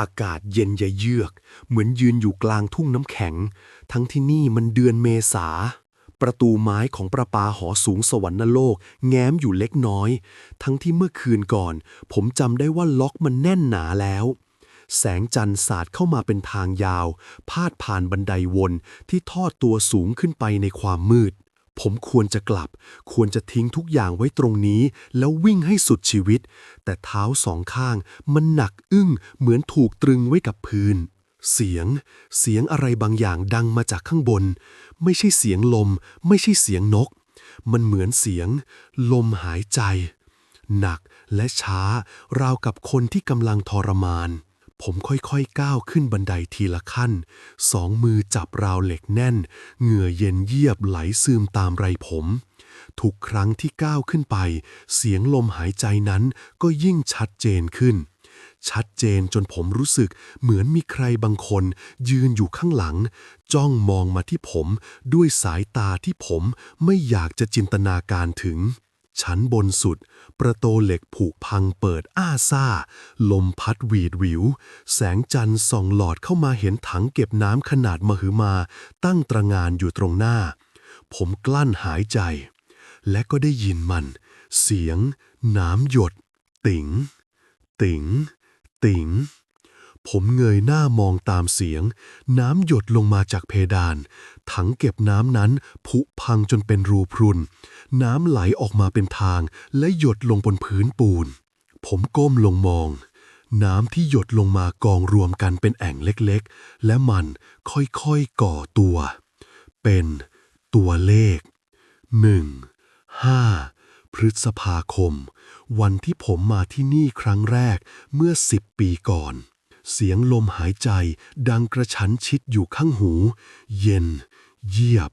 อากาศเย็นยะเยือก เหมือนยืนอยู่กลางทุ่งน้ำแข็ง ทั้งที่นี่มันเดือนเมษา ประตูไม้ของประปาหอสูงสวรรค์โลก แง้มอยู่เล็กน้อย ทั้งที่เมื่อคืนก่อน ผมจำได้ว่าล็อกมันแน่นหนาแล้ว แสงจันทร์สาดเข้ามาเป็นทางยาว พาดผ่านบันไดวนที่ทอดตัวสูงขึ้นไปในความมืด ผมควรจะกลับ ควรจะทิ้งทุกอย่างไว้ตรงนี้ แล้ววิ่งให้สุดชีวิต แต่เท้าสองข้าง มันหนักอึ้ง เหมือนถูกตรึงไว้กับพื้น เสียง เสียงอะไรบางอย่างดังมาจากข้างบน ไม่ใช่เสียงลม ไม่ใช่เสียงนก มันเหมือนเสียง ลมหายใจ หนักและช้าราวกับคนที่กำลังทรมาน ผมค่อยๆก้าวขึ้นบันไดทีละขั้น สองมือจับราวเหล็กแน่น เหงื่อเย็นเยียบไหลซึมตามไรผม ทุกครั้งที่ก้าวขึ้นไป เสียงลมหายใจนั้นก็ยิ่งชัดเจนขึ้น ชัดเจนจนผมรู้สึกเหมือนมีใครบางคน ยืนอยู่ข้างหลัง จ้องมองมาที่ผมด้วยสายตาที่ผมไม่อยากจะจินตนาการถึง ชั้นบนสุด ประตูเหล็กผุพังเปิดอ้าซ่า ลมพัดหวีดหวิว แสงจันทร์ส่องหลอดเข้ามาเห็นถังเก็บน้ำขนาดมหึมา ตั้งตระงานอยู่ตรงหน้า ผมกลั้นหายใจ และก็ได้ยินมัน เสียง น้ำหยด ติ๋ง ติ๋ง ติ๋ง ผมเงยหน้ามองตามเสียง น้ำหยดลงมาจากเพดาน ถังเก็บน้ำนั้นผุพังจนเป็นรูพรุน น้ำไหลออกมาเป็นทางและหยดลงบนพื้นปูน ผมก้มลงมอง น้ำที่หยดลงมากองรวมกันเป็นแอ่งเล็กๆ และมันค่อยๆก่อตัว เป็นตัวเลขหนึ่งห้าพฤษภาคม วันที่ผมมาที่นี่ครั้งแรกเมื่อสิบปีก่อน เสียงลมหายใจดังกระชั้นชิดอยู่ข้างหู เย็น เยียบ